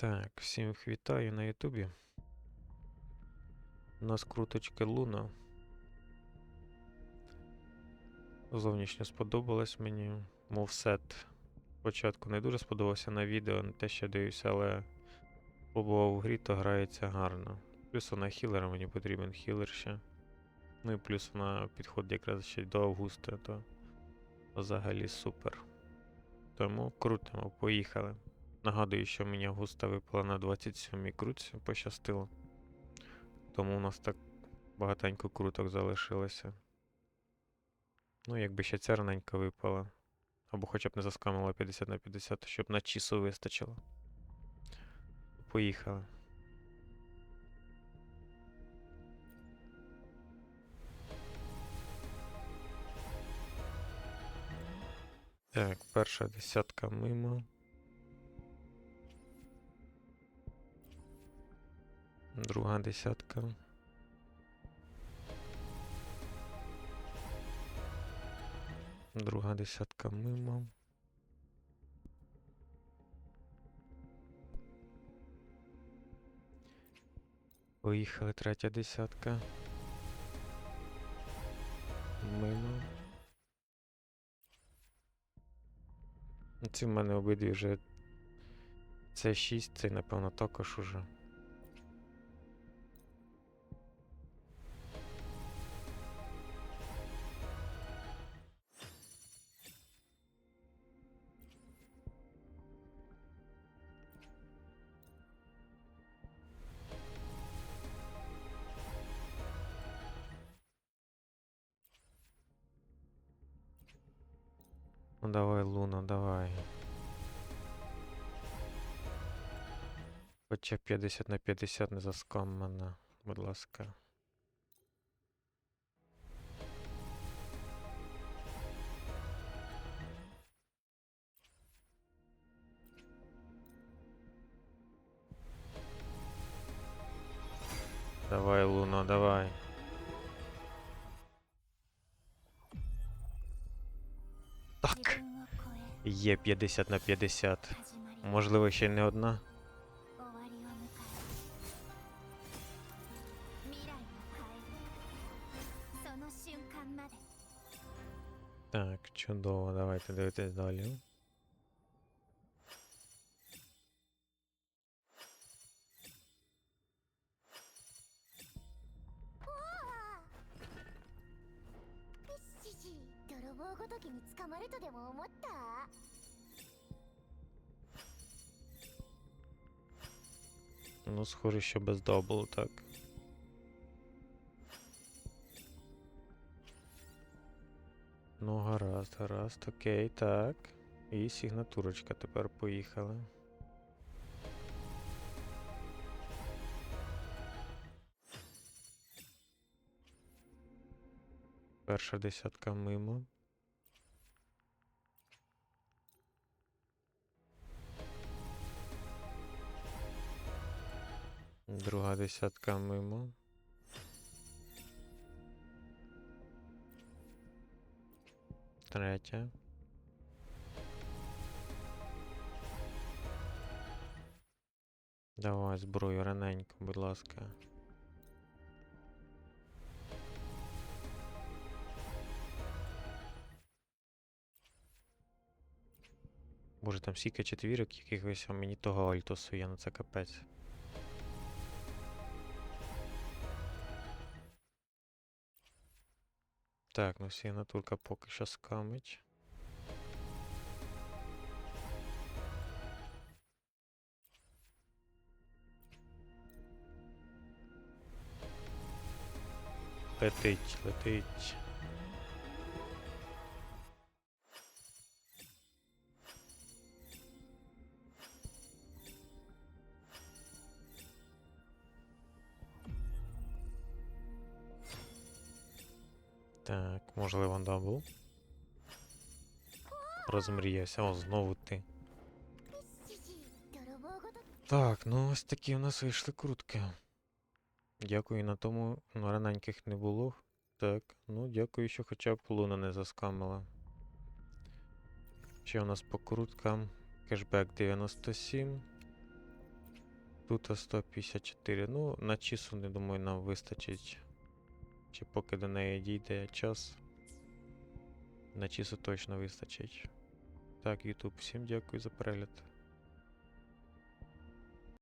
Так, всім вітаю на Ютубі. У нас круточки Луна. Зовнішньо сподобалось мені. Мовсет. Спочатку не дуже сподобався на відео, не те, що дивився, але побував у грі, то грається гарно. Плюс вона хілера, мені потрібен хілер ще. Ну і плюс вона підходить якраз ще до Августа, то взагалі супер. Тому крутимо, поїхали. Нагадую, що мені Августа випала на 27-й крутці, пощастило. Тому у нас так багатенько круток залишилося. Ну, якби ще ця раненька випала. Або хоча б не заскамила 50 на 50, щоб на часу вистачило. Поїхали. Так, перша десятка мимо. Друга десятка. Друга десятка мимо. Поїхали третя десятка. Мимо. Ці в мене обидві вже. Це 6, цей, напевно, також уже. Давай, Луна, давай. Хоча 50 на 50 не заскам мене, будь ласка. Давай, Луна, давай. Є 50 на 50. Можливо, ще не одна. Так, чудово, давайте дивитись далі. 泥棒ごときに捕まるとでも思った Ну, схоже, що без дабл, так. Ну, гаразд, гаразд, окей, так. І сигнатурочка тепер поїхали. Перша десятка мимо. Друга десятка мимо. Третя. Давай зброю раненько, будь ласка. Боже, там стільки четвірок якихось, а мені того альтосу є, ну це капець. Так, ну натурка поки що скамить. Летить, летить. Так, можливо, дабл. Розмріявся, о, знову ти. Так, ну ось такі у нас вийшли крутки. Дякую на тому, ну раненьких не було. Так, ну дякую, що хоча б луна не заскамила. Ще у нас по круткам. Кешбек 97. Тут 154. Ну, на чису, не думаю, нам вистачить. Чи поки до неї дійде час. На часу точно вистачить. Так, YouTube, всім дякую за перегляд.